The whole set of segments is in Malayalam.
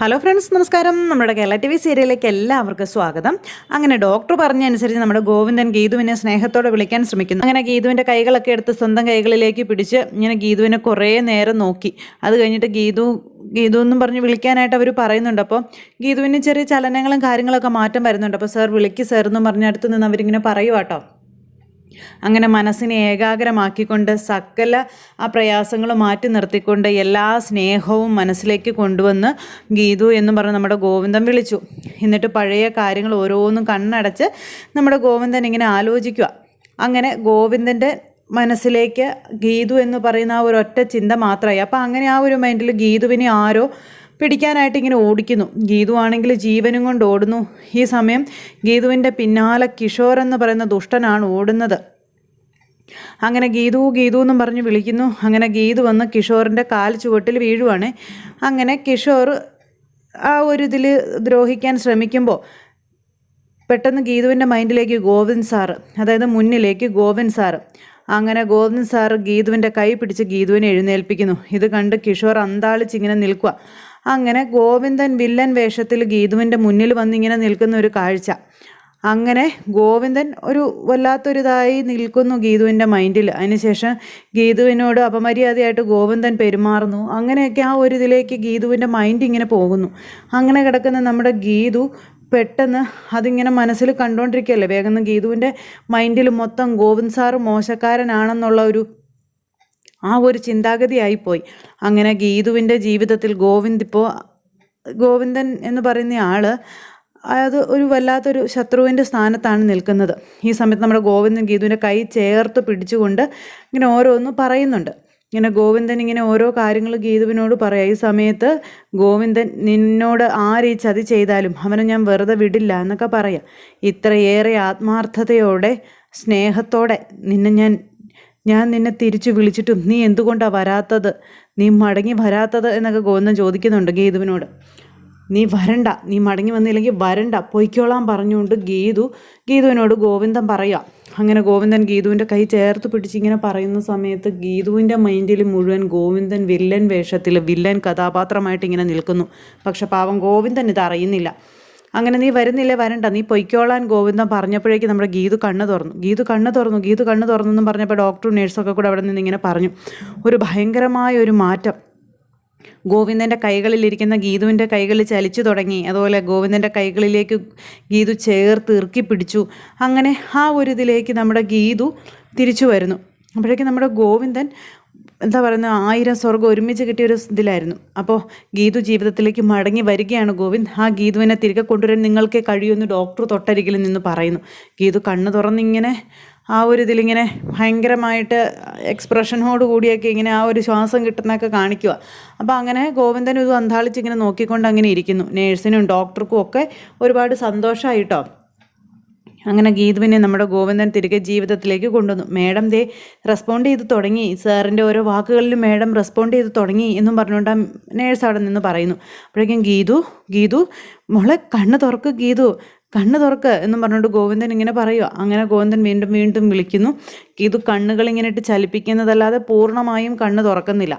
ഹലോ ഫ്രണ്ട്സ് നമസ്കാരം. നമ്മുടെ കേരള ടി വി സീരിയലിലേക്ക് എല്ലാവർക്കും സ്വാഗതം. അങ്ങനെ ഡോക്ടർ പറഞ്ഞ അനുസരിച്ച് നമ്മുടെ ഗോവിന്ദൻ ഗീതുവിനെ സ്നേഹത്തോടെ വിളിക്കാൻ ശ്രമിക്കുന്നു. അങ്ങനെ ഗീതുവിന്റെ കൈകളൊക്കെ എടുത്ത് സ്വന്തം കൈകളിലേക്ക് പിടിച്ച് ഇങ്ങനെ ഗീതുവിനെ കുറേ നേരം നോക്കി. അത് കഴിഞ്ഞിട്ട് ഗീതു ഗീതു എന്നും പറഞ്ഞ് വിളിക്കാനായിട്ട് അവർ പറയുന്നുണ്ട്. അപ്പോൾ ഗീതുവിന് ചെറിയ ചലനങ്ങളും കാര്യങ്ങളൊക്കെ മാറ്റം വരുന്നുണ്ട്. അപ്പോൾ സാർ വിളിക്ക് സാർ എന്നും പറഞ്ഞ അടുത്ത് നിന്ന് അവരിങ്ങനെ പറയുവാട്ടോ. അങ്ങനെ മനസ്സിനെ ഏകാഗ്രമാക്കിക്കൊണ്ട് സകല ആ പ്രയാസങ്ങൾ മാറ്റി നിർത്തിക്കൊണ്ട് എല്ലാ സ്നേഹവും മനസ്സിലേക്ക് കൊണ്ടുവന്ന് ഗീതു എന്ന് പറഞ്ഞ് നമ്മുടെ ഗോവിന്ദൻ വിളിച്ചു. എന്നിട്ട് പഴയ കാര്യങ്ങൾ ഓരോന്നും കണ്ണടച്ച് നമ്മുടെ ഗോവിന്ദൻ ഇങ്ങനെ ആലോചിക്കുക. അങ്ങനെ ഗോവിന്ദന്റെ മനസ്സിലേക്ക് ഗീതു എന്ന് പറയുന്ന ആ ഒരു ഒറ്റ ചിന്ത മാത്രമായി. അപ്പോൾ അങ്ങനെ ആ ഒരു മൈൻഡിൽ ഗീതുവിനെ ആരോ പിടിക്കാനായിട്ട് ഇങ്ങനെ ഓടിക്കുന്നു. ഗീതു ആണെങ്കിൽ ജീവനും കൊണ്ട് ഓടുന്നു. ഈ സമയം ഗീതുവിന്റെ പിന്നാലെ കിഷോർ എന്ന് പറയുന്ന ദുഷ്ടനാണ് ഓടുന്നത്. അങ്ങനെ ഗീതു ഗീതു എന്നും പറഞ്ഞ് വിളിക്കുന്നു. അങ്ങനെ ഗീതു വന്ന് കിഷോറിന്റെ കാൽ ചുവട്ടിൽ വീഴുവാണ്. അങ്ങനെ കിഷോർ ആ ഒരു ഇതിൽ ദ്രോഹിക്കാൻ ശ്രമിക്കുമ്പോൾ പെട്ടെന്ന് ഗീതുവിന്റെ മൈൻഡിലേക്ക് ഗോവിന്ദ് സാറ് അതായത് മുന്നിലേക്ക് ഗോവിന്ദ് സാറ് അങ്ങനെ ഗോവിന്ദ് സാറ് ഗീതുവിന്റെ കൈ പിടിച്ച് ഗീതുവിനെ എഴുന്നേൽപ്പിക്കുന്നു. ഇത് കണ്ട് കിഷോർ അന്താളിച്ചിങ്ങനെ നിൽക്കുക. അങ്ങനെ ഗോവിന്ദൻ വില്ലൻ വേഷത്തിൽ ഗീതുവിന്റെ മുന്നിൽ വന്നിങ്ങനെ നിൽക്കുന്ന ഒരു കാഴ്ച. അങ്ങനെ ഗോവിന്ദൻ ഒരു വല്ലാത്തൊരിതായി നിൽക്കുന്നു ഗീതുവിന്റെ മൈൻഡിൽ. അതിനുശേഷം ഗീതുവിനോട് അപമര്യാദയായിട്ട് ഗോവിന്ദൻ പെരുമാറുന്നു. അങ്ങനെയൊക്കെ ആ ഒരു ഇതിലേക്ക് ഗീതുവിന്റെ മൈൻഡ് ഇങ്ങനെ പോകുന്നു. അങ്ങനെ കിടക്കുന്ന നമ്മുടെ ഗീതു പെട്ടെന്ന് അതിങ്ങനെ മനസ്സിൽ കണ്ടുകൊണ്ടിരിക്കുകയല്ലേ വേഗം ഗീതുവിന്റെ മൈൻഡിൽ മൊത്തം ഗോവിന്ദ് സാറ് മോശക്കാരനാണെന്നുള്ള ഒരു ആ ഒരു ചിന്താഗതിയായിപ്പോയി അങ്ങനെ ഗീതുവിന്റെ ജീവിതത്തിൽ ഗോവിന്ദ് ഇപ്പോൾ ഗോവിന്ദൻ എന്ന് പറയുന്ന ആൾ അത് ഒരു വല്ലാത്തൊരു ശത്രുവിന്റെ സ്ഥാനത്താണ് നിൽക്കുന്നത്. ഈ സമയത്ത് നമ്മുടെ ഗോവിന്ദൻ ഗീതുവിന്റെ കൈ ചേർത്ത് പിടിച്ചുകൊണ്ട് ഇങ്ങനെ ഓരോന്ന് പറയുന്നുണ്ട്. ഇങ്ങനെ ഗോവിന്ദൻ ഇങ്ങനെ ഓരോ കാര്യങ്ങൾ ഗീതുവിനോട് പറയാം. ഈ സമയത്ത് ഗോവിന്ദൻ നിന്നോട് ആരീ ചതി ചെയ്താലും അവനെ ഞാൻ വെറുതെ വിടില്ല എന്നൊക്കെ പറയാം. ഇത്രയേറെ ആത്മാർത്ഥതയോടെ സ്നേഹത്തോടെ നിന്നെ ഞാൻ ഞാൻ നിന്നെ തിരിച്ചു വിളിച്ചിട്ടും നീ എന്തുകൊണ്ടാണ് വരാത്തത്? നീ മടങ്ങി വരാത്തത് എന്നൊക്കെ ഗോവിന്ദൻ ചോദിക്കുന്നുണ്ട് ഗീതുവിനോട്. നീ വരണ്ട നീ മടങ്ങി വന്നില്ലെങ്കിൽ വരണ്ട പൊയ്ക്കോളാൻ പറഞ്ഞുകൊണ്ട് ഗീതു ഗീതുവിനോട് ഗോവിന്ദൻ പറയാം. അങ്ങനെ ഗോവിന്ദൻ ഗീതുവിന്റെ കൈ ചേർത്ത് പിടിച്ചിങ്ങനെ പറയുന്ന സമയത്ത് ഗീതുവിന്റെ മൈൻഡിൽ മുഴുവൻ ഗോവിന്ദൻ വില്ലൻ വേഷത്തിൽ വില്ലൻ കഥാപാത്രമായിട്ട് ഇങ്ങനെ നിൽക്കുന്നു. പക്ഷെ പാവം ഗോവിന്ദൻ ഇത് അറിയുന്നില്ല അങ്ങനെ നീ വരുന്നില്ലേ വരണ്ട. നീ പൊയ്ക്കോളാൻ ഗോവിന്ദം പറഞ്ഞപ്പോഴേക്കും നമ്മുടെ ഗീതു കണ്ണ് തുറന്നു. ഗീതു കണ്ണ് തുറന്നു ഗീതു കണ്ണ് തുറന്നു എന്നും പറഞ്ഞപ്പോൾ ഡോക്ടറും നേഴ്സൊക്കെ കൂടെ അവിടെ നിന്ന് ഇങ്ങനെ പറഞ്ഞു. ഒരു ഭയങ്കരമായ ഒരു മാറ്റം. ഗോവിന്ദന്റെ കൈകളിലിരിക്കുന്ന ഗീതുവിന്റെ കൈകളിൽ ചലിച്ചു തുടങ്ങി. അതുപോലെ ഗോവിന്ദന്റെ കൈകളിലേക്ക് ഗീതു ചേർത്ത് ഇറുക്കി പിടിച്ചു. അങ്ങനെ ആ ഒരു ഇതിലേക്ക് നമ്മുടെ ഗീതു തിരിച്ചു വരുന്നു. അപ്പോഴേക്കും നമ്മുടെ ഗോവിന്ദൻ എന്താ പറയുന്നത് ആയിരം സ്വർഗം ഒരുമിച്ച് കിട്ടിയ ഒരു ഇതിലായിരുന്നു. അപ്പോൾ ഗീതു ജീവിതത്തിലേക്ക് മടങ്ങി വരികയാണ് ഗോവിന്ദ്. ആ ഗീതുവിനെ തിരികെ കൊണ്ടുവരാൻ നിങ്ങൾക്ക് കഴിയുമെന്ന് ഡോക്ടർ തൊട്ടരികിൽ നിന്ന് പറയുന്നു. ഗീതു കണ്ണ് തുറന്നിങ്ങനെ ആ ഒരു ഇതിലിങ്ങനെ ഭയങ്കരമായിട്ട് എക്സ്പ്രഷനോട് കൂടിയൊക്കെ ഇങ്ങനെ ആ ഒരു ശ്വാസം കിട്ടുന്നൊക്കെ കാണിക്കുക അപ്പോൾ അങ്ങനെ ഗോവിന്ദൻ ഇത് അന്താളിച്ച് ഇങ്ങനെ നോക്കിക്കൊണ്ട് അങ്ങനെ ഇരിക്കുന്നു. നേഴ്സിനും ഡോക്ടർക്കും ഒക്കെ ഒരുപാട് സന്തോഷമായിട്ടോ അങ്ങനെ ഗീതുവിനെ നമ്മുടെ ഗോവിന്ദൻ തിരികെ ജീവിതത്തിലേക്ക് കൊണ്ടുവന്നു. മേഡം ദേ റെസ്പോണ്ട് ചെയ്ത് തുടങ്ങി. സാറിന്റെ ഓരോ വാക്കുകളിലും മേഡം റെസ്പോണ്ട് ചെയ്ത് തുടങ്ങി എന്നും പറഞ്ഞുകൊണ്ട് നേഴ്സ് അവിടെ നിന്ന് പറയുന്നു. അപ്പോഴേക്കും ഗീതു ഗീതു മോളെ കണ്ണ് തുറക്ക് ഗീതു. കണ്ണ് തുറക്ക് എന്നും പറഞ്ഞുകൊണ്ട് ഗോവിന്ദൻ ഇങ്ങനെ പറയുക അങ്ങനെ ഗോവിന്ദൻ വീണ്ടും വീണ്ടും വിളിക്കുന്നു. ഇത് കണ്ണുകൾ ഇങ്ങനെ ഇട്ട് ചലിപ്പിക്കുന്നതല്ലാതെ പൂർണമായും കണ്ണ് തുറക്കുന്നില്ല.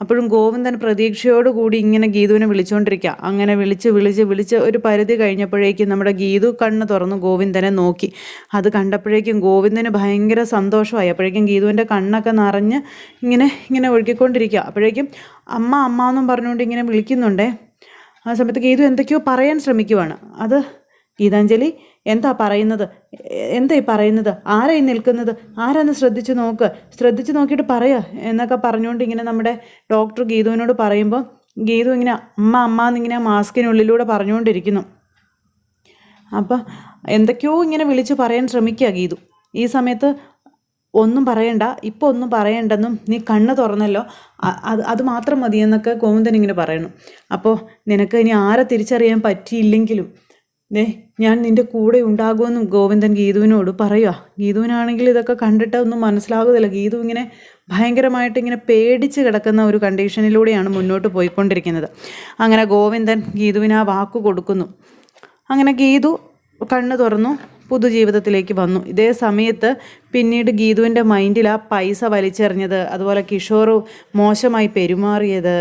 അപ്പോഴും ഗോവിന്ദൻ പ്രതീക്ഷയോടുകൂടി ഇങ്ങനെ ഗീതുവിനെ വിളിച്ചുകൊണ്ടിരിക്കുക അങ്ങനെ വിളിച്ച് വിളിച്ച് വിളിച്ച് ഒരു പരിധി കഴിഞ്ഞപ്പോഴേക്കും നമ്മുടെ ഗീതു കണ്ണ് തുറന്ന് ഗോവിന്ദനെ നോക്കി. അത് കണ്ടപ്പോഴേക്കും ഗോവിന്ദന് ഭയങ്കര സന്തോഷമായി. അപ്പോഴേക്കും ഗീതുവിന്റെ കണ്ണൊക്കെ നിറഞ്ഞ് ഇങ്ങനെ ഇങ്ങനെ ഒഴുകിക്കൊണ്ടിരിക്കുക അപ്പോഴേക്കും അമ്മ അമ്മ എന്നും പറഞ്ഞുകൊണ്ട് ഇങ്ങനെ വിളിക്കുന്നുണ്ടേ. ആ സമയത്ത് ഗീതു എന്തൊക്കെയോ പറയാൻ ശ്രമിക്കുവാണ്. അത് ഗീതാഞ്ജലി എന്താ പറയുന്നത്? എന്താ ഈ പറയുന്നത്? ആരായി നിൽക്കുന്നത്? ആരാന്ന് ശ്രദ്ധിച്ചു നോക്ക്. ശ്രദ്ധിച്ചു നോക്കിയിട്ട് പറയുക എന്നൊക്കെ പറഞ്ഞുകൊണ്ട് ഇങ്ങനെ നമ്മുടെ ഡോക്ടർ ഗീതുവിനോട് പറയുമ്പോൾ ഗീതു ഇങ്ങനെ അമ്മ അമ്മ എന്നിങ്ങനെ മാസ്കിനുള്ളിലൂടെ പറഞ്ഞുകൊണ്ടിരിക്കുന്നു. അപ്പം എന്തൊക്കെയോ ഇങ്ങനെ വിളിച്ച് പറയാൻ ശ്രമിക്കുക ഗീതു. ഈ സമയത്ത് ഒന്നും പറയണ്ട ഇപ്പോൾ ഒന്നും പറയണ്ടെന്നും നീ കണ്ണ് തുറന്നല്ലോ അത് അത് മാത്രം മതിയെന്നൊക്കെ ഗോവിന്ദൻ ഇങ്ങനെ പറയണം അപ്പോൾ നിനക്ക് ഇനി ആരെ തിരിച്ചറിയാൻ പറ്റിയില്ലെങ്കിലും ദേ ഞാൻ നിന്റെ കൂടെ ഉണ്ടാകുമെന്നും ഗോവിന്ദൻ ഗീതുവിനോട് പറയുക ഗീതുവിനാണെങ്കിൽ ഇതൊക്കെ കണ്ടിട്ട് ഒന്നും മനസ്സിലാകുന്നില്ല. ഗീതു ഇങ്ങനെ ഭയങ്കരമായിട്ട് ഇങ്ങനെ പേടിച്ച് കിടക്കുന്ന ഒരു കണ്ടീഷനിലൂടെയാണ് മുന്നോട്ട് പോയിക്കൊണ്ടിരിക്കുന്നത്. അങ്ങനെ ഗോവിന്ദൻ ഗീതുവിന് ആ വാക്ക് കൊടുക്കുന്നു. അങ്ങനെ ഗീതു കണ്ണു തുറന്നു പുതുജീവിതത്തിലേക്ക് വന്നു. ഇതേ സമയത്ത് പിന്നീട് ഗീതുവിന്റെ മൈൻഡിൽ ആ പൈസ വലിച്ചെറിഞ്ഞത് അതുപോലെ കിഷോർ മോശമായി പെരുമാറിയത്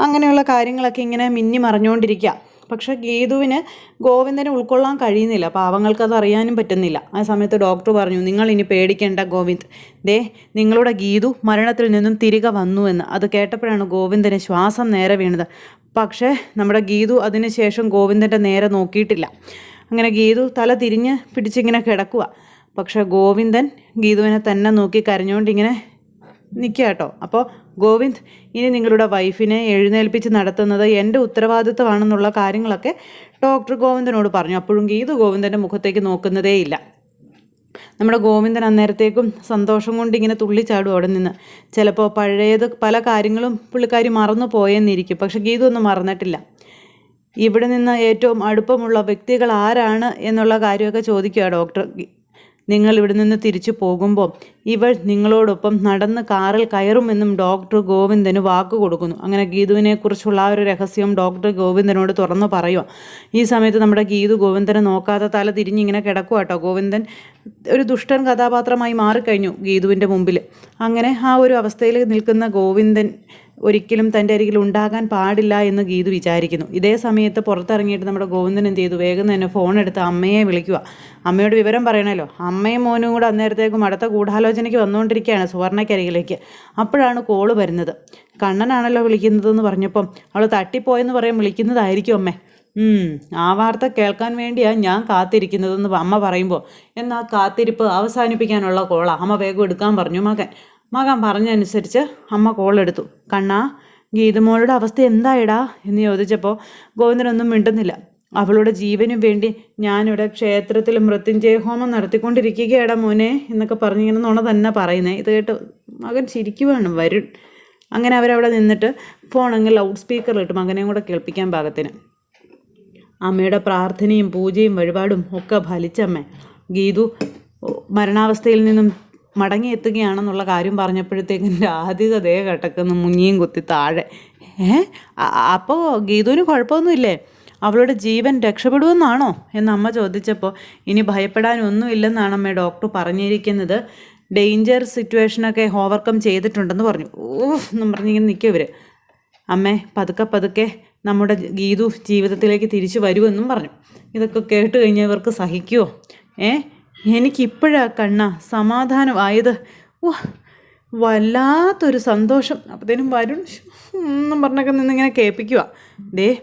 അങ്ങനെയുള്ള കാര്യങ്ങളൊക്കെ ഇങ്ങനെ മിന്നി മറിഞ്ഞുകൊണ്ടിരിക്കുക. പക്ഷേ ഗേതുവിന് ഗോവിന്ദനെ ഉൾക്കൊള്ളാൻ കഴിയുന്നില്ല. പാവങ്ങൾക്കത് അറിയാനും പറ്റുന്നില്ല. ആ സമയത്ത് ഡോക്ടർ പറഞ്ഞു നിങ്ങൾ ഇനി പേടിക്കേണ്ട ഗോവിന്ദ്. ദേ നിങ്ങളുടെ ഗീതു മരണത്തിൽ നിന്നും തിരികെ വന്നു എന്ന്. അത് കേട്ടപ്പോഴാണ് ഗോവിന്ദന് ശ്വാസം നേരെ വീണത്. പക്ഷേ നമ്മുടെ ഗീതു അതിനുശേഷം ഗോവിന്ദന്റെ നേരെ നോക്കിയിട്ടില്ല. അങ്ങനെ ഗീതു തല തിരിഞ്ഞ് പിടിച്ചിങ്ങനെ കിടക്കുക പക്ഷേ ഗോവിന്ദൻ ഗീതുവിനെ തന്നെ നോക്കി കരഞ്ഞുകൊണ്ടിങ്ങനെ നിൽക്കുക കേട്ടോ. അപ്പോൾ ഗോവിന്ദ് ഇനി നിങ്ങളുടെ വൈഫിനെ എഴുന്നേൽപ്പിച്ച് നടത്തുന്നത് എന്റെ ഉത്തരവാദിത്തമാണെന്നുള്ള കാര്യങ്ങളൊക്കെ ഡോക്ടർ ഗോവിന്ദനോട് പറഞ്ഞു. അപ്പോഴും ഗീതു ഗോവിന്ദന്റെ മുഖത്തേക്ക് നോക്കുന്നതേയില്ല. നമ്മുടെ ഗോവിന്ദൻ അന്നേരത്തേക്കും സന്തോഷം കൊണ്ട് ഇങ്ങനെ തുള്ളിച്ചാടും അവിടെ നിന്ന്. ചിലപ്പോൾ പഴയത് പല കാര്യങ്ങളും പുള്ളിക്കാരി മറന്നു പോയെന്നിരിക്കും. പക്ഷെ ഗീതു ഒന്നും മറന്നിട്ടില്ല. ഇവിടെ നിന്ന് ഏറ്റവും അടുപ്പമുള്ള വ്യക്തികൾ ആരാണ് എന്നുള്ള കാര്യമൊക്കെ ചോദിക്കുക ഡോക്ടർ നിങ്ങൾ ഇവിടെ നിന്ന് തിരിച്ചു പോകുമ്പോൾ ഇവൾ നിങ്ങളോടൊപ്പം നടന്ന് കാറിൽ കയറുമെന്നും ഡോക്ടർ ഗോവിന്ദന് വാക്ക് കൊടുക്കുന്നു. അങ്ങനെ ഗീതുവിനെക്കുറിച്ചുള്ള ആ ഒരു രഹസ്യം ഡോക്ടർ ഗോവിന്ദനോട് തുറന്നു പറയുക ഈ സമയത്ത് നമ്മുടെ ഗീതു ഗോവിന്ദനെ നോക്കാതെ തല തിരിഞ്ഞിങ്ങനെ കിടക്കുക കേട്ടോ ഗോവിന്ദൻ ഒരു ദുഷ്ടൻ കഥാപാത്രമായി മാറിക്കഴിഞ്ഞു ഗീതുവിന്റെ മുമ്പിൽ അങ്ങനെ ആ ഒരു അവസ്ഥയിൽ നിൽക്കുന്ന ഗോവിന്ദൻ ഒരിക്കലും തന്റെ അരികിൽ ഉണ്ടാകാൻ പാടില്ല എന്ന് ഗീതു വിചാരിക്കുന്നു. ഇതേ സമയത്ത് പുറത്തിറങ്ങിയിട്ട് നമ്മുടെ ഗോവിന്ദൻ എന്ത് ചെയ്തു? വേഗം തന്നെ ഫോൺ എടുത്ത് അമ്മയെ വിളിക്കുക. അമ്മയോട് വിവരം പറയണമല്ലോ. അമ്മയും മോനും കൂടെ അന്നേരത്തേക്കും അടുത്ത ഗൂഢാലോചനയ്ക്ക് വന്നുകൊണ്ടിരിക്കുകയാണ് സുവർണക്കരികിലേക്ക് അപ്പോഴാണ് കോൾ വരുന്നത്. കണ്ണനാണല്ലോ വിളിക്കുന്നതെന്ന് പറഞ്ഞപ്പം അവൾ തട്ടിപ്പോയെന്ന് പറയാൻ വിളിക്കുന്നതായിരിക്കും അമ്മേ. ആ വാർത്ത കേൾക്കാൻ വേണ്ടിയാണ് ഞാൻ കാത്തിരിക്കുന്നതെന്ന് അമ്മ പറയുമ്പോൾ എന്നാൽ കാത്തിരിപ്പ് അവസാനിപ്പിക്കാനുള്ള കോളാണ് അമ്മ വേഗം എടുക്കാൻ പറഞ്ഞു മകൻ. മകൻ പറഞ്ഞനുസരിച്ച് അമ്മ കോളെടുത്തു കണ്ണാ ഗീതമോളുടെ അവസ്ഥ എന്തായിടാ? എന്ന് ചോദിച്ചപ്പോൾ ഗോവിന്ദനൊന്നും മിണ്ടുന്നില്ല. അവളുടെ ജീവനും വേണ്ടി ഞാനിവിടെ ക്ഷേത്രത്തിൽ മൃത്യുഞ്ജയ ഹോമം നടത്തിക്കൊണ്ടിരിക്കുകയാടാ മോനെ എന്നൊക്കെ പറഞ്ഞിങ്ങനെ നുണ തന്നെ പറയുന്നത് ഇത് കേട്ട് മകൻ ചിരിക്കുവാണ് വരുൺ. അങ്ങനെ അവരവിടെ നിന്നിട്ട് അങ്ങ് ലൗഡ് സ്പീക്കറിലിട്ട് മകനെയും കൂടെ കേൾപ്പിക്കാൻ പാകത്തിന്. അമ്മയുടെ പ്രാർത്ഥനയും പൂജയും വഴിപാടും ഒക്കെ ഫലിച്ചമ്മേ. ഗീതു മരണാവസ്ഥയിൽ നിന്നും മടങ്ങിയെത്തുകയാണെന്നുള്ള കാര്യം പറഞ്ഞപ്പോഴത്തേക്ക് എന്റെ ആദ്യത ദേഹ കിടക്കുന്നു മുങ്ങിയും കുത്തി താഴെ. ഏ? അപ്പോൾ ഗീതുവിന് കുഴപ്പമൊന്നുമില്ലേ? അവളുടെ ജീവൻ രക്ഷപ്പെടുമെന്നാണോ? എന്ന് അമ്മ ചോദിച്ചപ്പോൾ ഇനി ഭയപ്പെടാനൊന്നുമില്ലെന്നാണ് അമ്മ ഡോക്ടർ പറഞ്ഞിരിക്കുന്നത്. ഡേഞ്ചർ സിറ്റുവേഷനൊക്കെ ഓവർകം ചെയ്തിട്ടുണ്ടെന്ന് പറഞ്ഞു. ഓഹ് എന്നും പറഞ്ഞിങ്ങനെ നിൽക്കും ഇവർ അമ്മേ പതുക്കെ പതുക്കെ നമ്മുടെ ഗീതു ജീവിതത്തിലേക്ക് തിരിച്ചു വരുമെന്നും പറഞ്ഞു. ഇതൊക്കെ കേട്ട് കഴിഞ്ഞവർക്ക് സഹിക്കുമോ ഏ? എനിക്കിപ്പോഴാ കണ്ണ സമാധാനമായത് ഓ വല്ലാത്തൊരു സന്തോഷം. അപ്പോഴത്തേനും വരുൺ എന്നും പറഞ്ഞൊക്കെ നിന്നിങ്ങനെ കേൾപ്പിക്കുക ദേ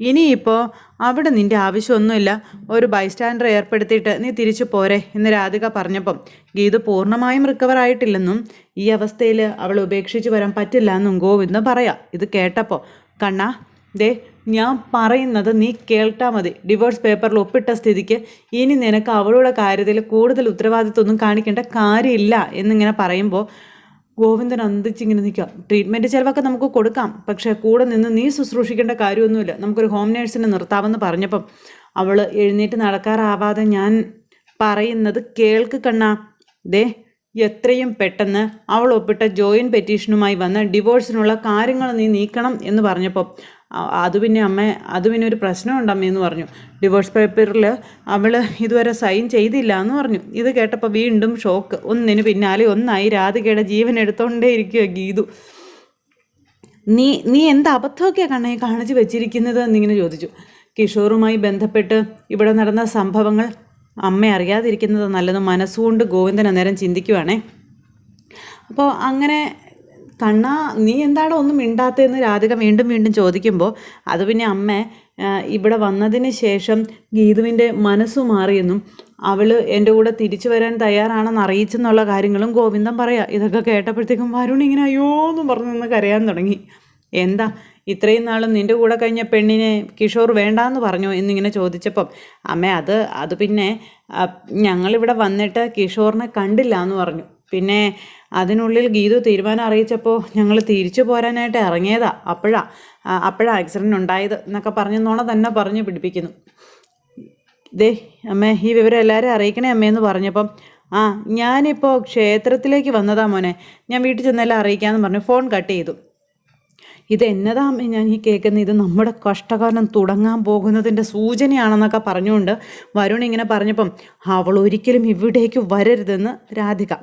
ഇനിയിപ്പോൾ അവിടെ നിന്റെ ആവശ്യമൊന്നുമില്ല. ഒരു ബൈസ്റ്റാൻഡർ ഏർപ്പെടുത്തിയിട്ട് നീ തിരിച്ചു പോരെ എന്ന് രാധിക പറഞ്ഞപ്പം ഗീതു പൂർണമായും റിക്കവർ ആയിട്ടില്ലെന്നും ഈ അവസ്ഥയിൽ അവൾ ഉപേക്ഷിച്ച് വരാൻ പറ്റില്ല എന്നും ഗോവിന്ദ് പറയാം. ഇത് കേട്ടപ്പോൾ കണ്ണാ ദേ ഞാൻ പറയുന്നത് നീ കേൾട്ടാൽ മതി. ഡിവോഴ്സ് പേപ്പറിൽ ഒപ്പിട്ട സ്ഥിതിക്ക് ഇനി നിനക്ക് അവളുടെ കാര്യത്തിൽ കൂടുതൽ ഉത്തരവാദിത്വമൊന്നും കാണിക്കേണ്ട കാര്യമില്ല എന്നിങ്ങനെ പറയുമ്പോൾ ഗോവിന്ദൻ അന്തിച്ചിങ്ങനെ നിൽക്കാം ട്രീറ്റ്മെന്റ് ചിലവൊക്കെ നമുക്ക് കൊടുക്കാം പക്ഷേ കൂടെ നിന്ന് നീ ശുശ്രൂഷിക്കേണ്ട കാര്യമൊന്നുമില്ല. നമുക്കൊരു ഹോം നേഴ്സിനെ നിർത്താമെന്ന് പറഞ്ഞപ്പം അവൾ എഴുന്നേറ്റ് നടക്കാറാവാതെ ഞാൻ പറയുന്നത് കേൾക്ക് കണ്ണാ. ദേ എത്രയും പെട്ടെന്ന് അവൾ ഒപ്പിട്ട ജോയിൻ പെറ്റീഷനുമായി വന്ന് ഡിവോഴ്സിനുള്ള കാര്യങ്ങൾ നീ നീക്കണം എന്ന് പറഞ്ഞപ്പോൾ അത് പിന്നെ അമ്മ അത് പിന്നെ ഒരു പ്രശ്നമുണ്ട് അമ്മയെന്ന് പറഞ്ഞു. ഡിവോഴ്സ് പേപ്പറിൽ അവൾ ഇതുവരെ സൈൻ ചെയ്തില്ല എന്ന് പറഞ്ഞു. ഇത് കേട്ടപ്പോൾ വീണ്ടും ഷോക്ക് ഒന്നിന് പിന്നാലെ ഒന്നായി രാധികയുടെ ജീവൻ എടുത്തോണ്ടേ ഇരിക്കുക ഗീതു. നീ നീ എന്ത് അബദ്ധമൊക്കെയാണ് കണ്ണേ കാണിച്ച് വെച്ചിരിക്കുന്നത് എന്നിങ്ങനെ ചോദിച്ചു. കിഷോറുമായി ബന്ധപ്പെട്ട് ഇവിടെ നടന്ന സംഭവങ്ങൾ അമ്മ അറിയാതിരിക്കുന്നത് നല്ലത് മനസ്സുകൊണ്ട് ഗോവിന്ദൻ അന്നേരം ചിന്തിക്കുവാണേ. അപ്പോൾ അങ്ങനെ കണ്ണ നീ എന്താണോ ഒന്നും മിണ്ടാത്തതെന്ന് രാധിക വീണ്ടും വീണ്ടും ചോദിക്കുമ്പോൾ അത് പിന്നെ അമ്മ ഇവിടെ വന്നതിന് ശേഷം ഗീതുവിന്റെ മനസ്സു മാറിയെന്നും അവൾ എന്റെ കൂടെ തിരിച്ചു വരാൻ തയ്യാറാണെന്ന് അറിയിച്ചെന്നുള്ള കാര്യങ്ങളും ഗോവിന്ദൻ പറയാം. ഇതൊക്കെ കേട്ടപ്പോഴത്തേക്കും വരുൺ ഇങ്ങനെ അയ്യോ എന്നും പറഞ്ഞു നിന്ന് കരയാൻ തുടങ്ങി. എന്താ ഇത്രയും നാളും നിന്റെ കൂടെ കഴിഞ്ഞ പെണ്ണിനെ കിഷോർ വേണ്ടാന്ന് പറഞ്ഞു എന്നിങ്ങനെ ചോദിച്ചപ്പം അമ്മ അത് അത് പിന്നെ ഞങ്ങളിവിടെ വന്നിട്ട് കിഷോറിനെ കണ്ടില്ല എന്ന് പറഞ്ഞു. പിന്നെ അതിനുള്ളിൽ ഗീതു തീരുമാനം അറിയിച്ചപ്പോൾ ഞങ്ങൾ തിരിച്ചു പോരാനായിട്ട് ഇറങ്ങിയതാ. അപ്പോഴാ അപ്പോഴാ ആക്സിഡന്റ് ഉണ്ടായത് എന്നൊക്കെ പറഞ്ഞ് നോണ തന്നെ പറഞ്ഞ് പിടിപ്പിക്കുന്നു. ദേ അമ്മേ ഈ വിവരം എല്ലാവരും അറിയിക്കണേ അമ്മയെന്ന് പറഞ്ഞപ്പം ആ ഞാനിപ്പോൾ ക്ഷേത്രത്തിലേക്ക് വന്നതാ മോനെ. ഞാൻ വീട്ടിൽ ചെന്നെല്ലാം അറിയിക്കാമെന്ന് പറഞ്ഞു ഫോൺ കട്ട് ചെയ്തു. ഇത് എന്നതാ ഞാൻ ഈ കേൾക്കുന്നത് ഇത് നമ്മുടെ കഷ്ടകാലം തുടങ്ങാൻ പോകുന്നതിന്റെ സൂചനയാണെന്നൊക്കെ പറഞ്ഞുകൊണ്ട് വരുൺ ഇങ്ങനെ പറഞ്ഞപ്പം അവൾ ഒരിക്കലും ഇവിടേക്ക് വരരുതെന്ന് രാധിക.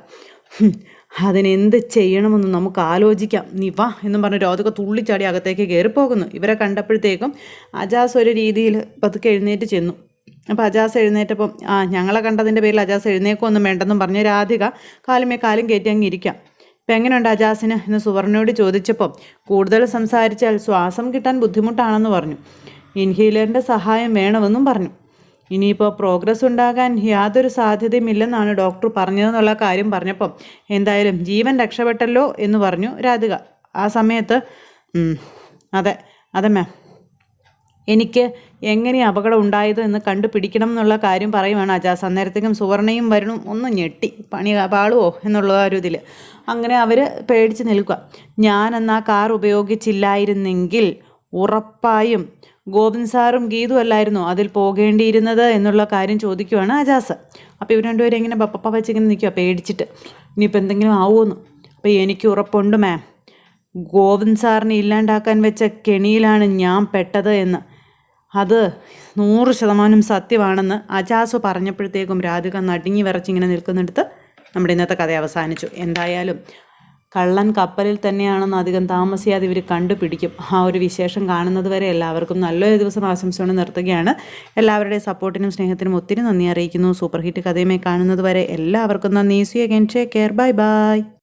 അതിനെന്ത് ചെയ്യണമെന്ന് നമുക്ക് ആലോചിക്കാം. നീ വാ എന്നും പറഞ്ഞ് രോധക തുള്ളിച്ചാടി അകത്തേക്ക് കയറിപ്പോകുന്നു. ഇവരെ കണ്ടപ്പോഴത്തേക്കും അജാസ് ഒരു രീതിയിൽ പതുക്കെ എഴുന്നേറ്റ് ചെന്നു. അപ്പോൾ അജാസ് എഴുന്നേറ്റപ്പം ആ ഞങ്ങളെ കണ്ടതിന്റെ പേരിൽ അജാസ് എഴുന്നേക്കൊന്നും വേണ്ടെന്നും പറഞ്ഞ് രാധിക കാലുമേ കാലും കയറ്റി അങ്ങ് ഇരിക്കാം. ഇപ്പം എങ്ങനെയുണ്ട് അജാസിന്? എന്ന് സുവർണയോട് ചോദിച്ചപ്പം കൂടുതൽ സംസാരിച്ചാൽ ശ്വാസം കിട്ടാൻ ബുദ്ധിമുട്ടാണെന്ന് പറഞ്ഞു. ഇൻഹീലറിന്റെ സഹായം വേണമെന്നും പറഞ്ഞു. ഇനിയിപ്പോൾ പ്രോഗ്രസ് ഉണ്ടാകാൻ യാതൊരു സാധ്യതയുമില്ലെന്നാണ് ഡോക്ടർ പറഞ്ഞതെന്നുള്ള കാര്യം പറഞ്ഞപ്പം എന്തായാലും ജീവൻ രക്ഷപ്പെട്ടല്ലോ എന്ന് പറഞ്ഞു രാധിക. ആ സമയത്ത് അതെ അതെ മാം എനിക്ക് എങ്ങനെ അപകടം ഉണ്ടായത് എന്ന് കണ്ടുപിടിക്കണം എന്നുള്ള കാര്യം പറയുവാണ് അജാസ് അന്നേരത്തേക്കും സുവർണയും വരുണും ഒന്ന് ഞെട്ടി. പണി പാളുവോ എന്നുള്ള ഒരു ഇതിൽ അങ്ങനെ അവർ പേടിച്ച് നിൽക്കുക ഞാനെന്നാ കാർ ഉപയോഗിച്ചില്ലായിരുന്നെങ്കിൽ ഉറപ്പായും ഗോവിന്ദ് സാറും ഗീതു അല്ലായിരുന്നു അതിൽ പോകേണ്ടിയിരുന്നത് എന്നുള്ള കാര്യം ചോദിക്കുവാണ് അജാസ് അപ്പോൾ ഇവർ രണ്ടുപേരും ഇങ്ങനെ ബപ്പപ്പ വെച്ചിങ്ങനെ നിൽക്കുക പേടിച്ചിട്ട്. ഇനിയിപ്പോൾ എന്തെങ്കിലും ആവുമെന്ന് അപ്പോൾ എനിക്ക് ഉറപ്പുണ്ട് മാം. ഗോവിന്ദ് സാറിനെ ഇല്ലാണ്ടാക്കാൻ വെച്ച കെണിയിലാണ് ഞാൻ പെട്ടത് എന്ന്. അത് നൂറ് ശതമാനം സത്യമാണെന്ന് അജാസ് പറഞ്ഞപ്പോഴത്തേക്കും രാധിക നടുങ്ങി വിറച്ചിങ്ങനെ നിൽക്കുന്നിടത്ത് നമ്മുടെ ഇന്നത്തെ കഥ അവസാനിച്ചു. എന്തായാലും കള്ളൻ കപ്പലിൽ തന്നെയാണെന്ന് അധികം താമസിയാതെ ഇവർ കണ്ടുപിടിക്കും. ആ ഒരു വിശേഷം കാണുന്നത് വരെ എല്ലാവർക്കും നല്ലൊരു ദിവസം ആശംസയോടെ നിർത്തുകയാണ്. എല്ലാവരുടെയും സപ്പോർട്ടിനും സ്നേഹത്തിനും ഒത്തിരി നന്ദി അറിയിക്കുന്നു. സൂപ്പർ ഹിറ്റ് കഥയുമായി കാണുന്നത് വരെ എല്ലാവർക്കും നന്ദി. See again take care bye bye